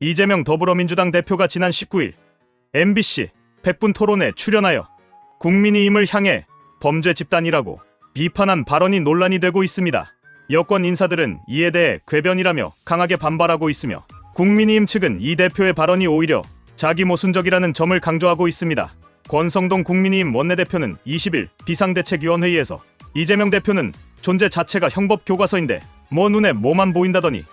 이재명 더불어민주당 대표가 지난 19일 MBC 100분 토론에 출연하여 국민의힘을 향해 범죄 집단이라고 비판한 발언이 논란이 되고 있습니다. 여권 인사들은 이에 대해 궤변이라며 강하게 반발하고 있으며 국민의힘 측은 이 대표의 발언이 오히려 자기 모순적이라는 점을 강조하고 있습니다. 권성동 국민의힘 원내대표는 20일 비상대책위원회의에서 이재명 대표는 존재 자체가 형법 교과서인데 뭐 눈에 뭐만 보인다더니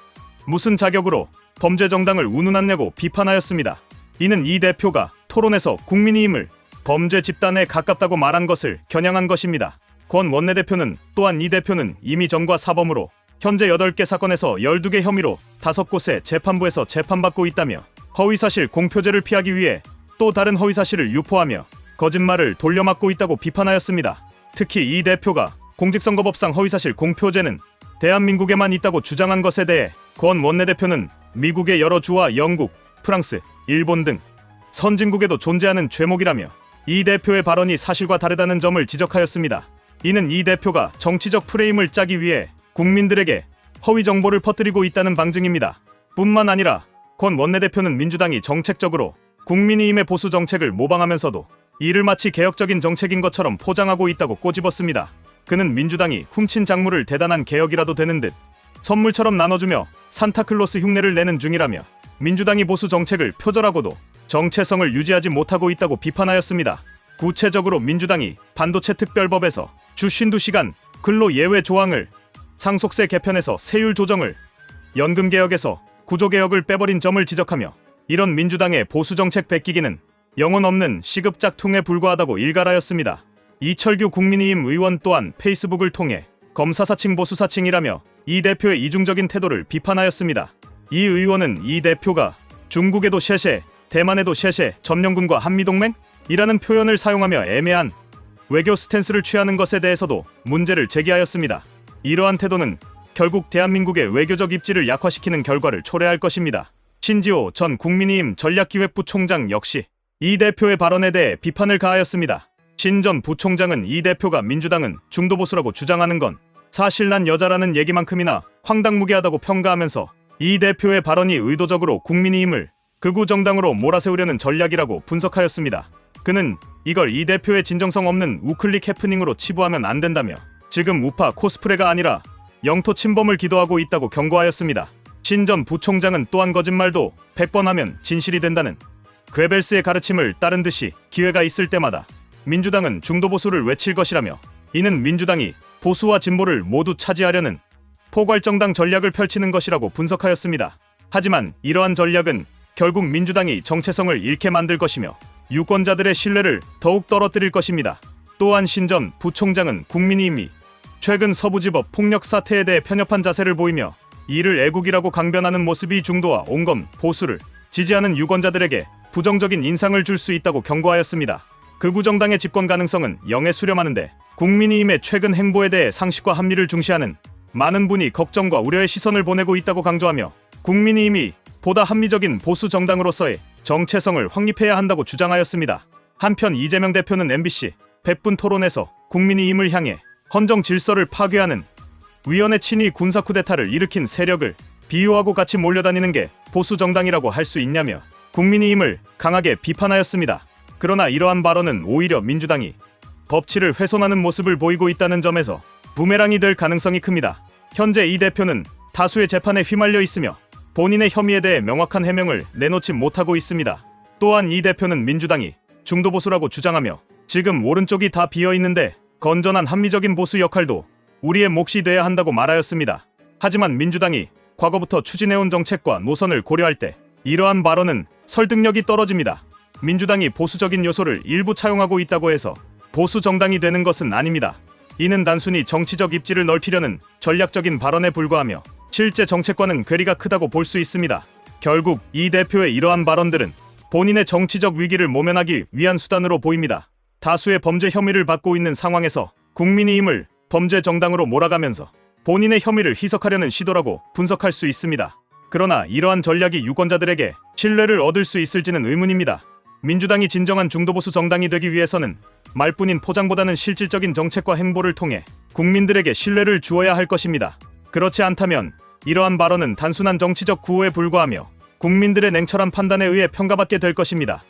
무슨 자격으로 범죄 정당을 운운하냐고 비판하였습니다. 이는 이 대표가 토론에서 국민의힘을 범죄 집단에 가깝다고 말한 것을 겨냥한 것입니다. 권 원내대표는 또한 이 대표는 이미 전과 사범으로 현재 8개 사건에서 12개 혐의로 5곳의 재판부에서 재판받고 있다며 허위사실 공표죄를 피하기 위해 또 다른 허위사실을 유포하며 거짓말을 돌려막고 있다고 비판하였습니다. 특히 이 대표가 공직선거법상 허위사실 공표죄는 대한민국에만 있다고 주장한 것에 대해 권 원내대표는 미국의 여러 주와 영국, 프랑스, 일본 등 선진국에도 존재하는 죄목이라며 이 대표의 발언이 사실과 다르다는 점을 지적하였습니다. 이는 이 대표가 정치적 프레임을 짜기 위해 국민들에게 허위 정보를 퍼뜨리고 있다는 방증입니다. 뿐만 아니라 권 원내대표는 민주당이 정책적으로 국민의힘의 보수 정책을 모방하면서도 이를 마치 개혁적인 정책인 것처럼 포장하고 있다고 꼬집었습니다. 그는 민주당이 훔친 작물을 대단한 개혁이라도 되는 듯 선물처럼 나눠주며 산타클로스 흉내를 내는 중이라며 민주당이 보수 정책을 표절하고도 정체성을 유지하지 못하고 있다고 비판하였습니다. 구체적으로 민주당이 반도체 특별법에서 주 52시간 근로 예외 조항을 상속세 개편에서 세율 조정을 연금 개혁에서 구조 개혁을 빼버린 점을 지적하며 이런 민주당의 보수 정책 베끼기는 영혼 없는 시급 짝퉁에 불과하다고 일갈하였습니다. 이철규 국민의힘 의원 또한 페이스북을 통해 검사사칭 보수사칭이라며 이 대표의 이중적인 태도를 비판하였습니다. 이 의원은 이 대표가 중국에도 셰셰, 대만에도 셰셰, 점령군과 한미동맹? 이라는 표현을 사용하며 애매한 외교 스탠스를 취하는 것에 대해서도 문제를 제기하였습니다. 이러한 태도는 결국 대한민국의 외교적 입지를 약화시키는 결과를 초래할 것입니다. 신지호 전 국민의힘 전략기획부 총장 역시 이 대표의 발언에 대해 비판을 가하였습니다. 신 전 부총장은 이 대표가 민주당은 중도보수라고 주장하는 건 사실 난 여자라는 얘기만큼이나 황당무계하다고 평가하면서 이 대표의 발언이 의도적으로 국민의힘을 극우 정당으로 몰아세우려는 전략이라고 분석하였습니다. 그는 이걸 이 대표의 진정성 없는 우클릭 해프닝으로 치부하면 안 된다며 지금 우파 코스프레가 아니라 영토 침범을 기도하고 있다고 경고하였습니다. 신전 부총장은 또한 거짓말도 100번 하면 진실이 된다는 괴벨스의 가르침을 따른 듯이 기회가 있을 때마다 민주당은 중도보수를 외칠 것이라며 이는 민주당이 보수와 진보를 모두 차지하려는 포괄정당 전략을 펼치는 것이라고 분석하였습니다. 하지만 이러한 전략은 결국 민주당이 정체성을 잃게 만들 것이며 유권자들의 신뢰를 더욱 떨어뜨릴 것입니다. 또한 신전 부총장은 국민의힘이 최근 서부지법 폭력 사태에 대해 편협한 자세를 보이며 이를 애국이라고 강변하는 모습이 중도와 온검 보수를 지지하는 유권자들에게 부정적인 인상을 줄 수 있다고 경고하였습니다. 극우 정당의 집권 가능성은 영에 수렴하는데 국민의힘의 최근 행보에 대해 상식과 합리를 중시하는 많은 분이 걱정과 우려의 시선을 보내고 있다고 강조하며 국민의힘이 보다 합리적인 보수 정당으로서의 정체성을 확립해야 한다고 주장하였습니다. 한편 이재명 대표는 MBC 100분 토론에서 국민의힘을 향해 헌정 질서를 파괴하는 위원회 친위 군사 쿠데타를 일으킨 세력을 비유하고 같이 몰려다니는 게 보수 정당이라고 할 수 있냐며 국민의힘을 강하게 비판하였습니다. 그러나 이러한 발언은 오히려 민주당이 법치를 훼손하는 모습을 보이고 있다는 점에서 부메랑이 될 가능성이 큽니다. 현재 이 대표는 다수의 재판에 휘말려 있으며 본인의 혐의에 대해 명확한 해명을 내놓지 못하고 있습니다. 또한 이 대표는 민주당이 중도보수라고 주장하며 지금 오른쪽이 다 비어 있는데 건전한 합리적인 보수 역할도 우리의 몫이 돼야 한다고 말하였습니다. 하지만 민주당이 과거부터 추진해온 정책과 노선을 고려할 때 이러한 발언은 설득력이 떨어집니다. 민주당이 보수적인 요소를 일부 차용하고 있다고 해서 보수 정당이 되는 것은 아닙니다. 이는 단순히 정치적 입지를 넓히려는 전략적인 발언에 불과하며 실제 정책과는 괴리가 크다고 볼 수 있습니다. 결국 이 대표의 이러한 발언들은 본인의 정치적 위기를 모면하기 위한 수단으로 보입니다. 다수의 범죄 혐의를 받고 있는 상황에서 국민의 힘을 범죄 정당으로 몰아가면서 본인의 혐의를 희석하려는 시도라고 분석할 수 있습니다. 그러나 이러한 전략이 유권자들에게 신뢰를 얻을 수 있을지는 의문입니다. 민주당이 진정한 중도보수 정당이 되기 위해서는 말뿐인 포장보다는 실질적인 정책과 행보를 통해 국민들에게 신뢰를 주어야 할 것입니다. 그렇지 않다면 이러한 발언은 단순한 정치적 구호에 불과하며 국민들의 냉철한 판단에 의해 평가받게 될 것입니다.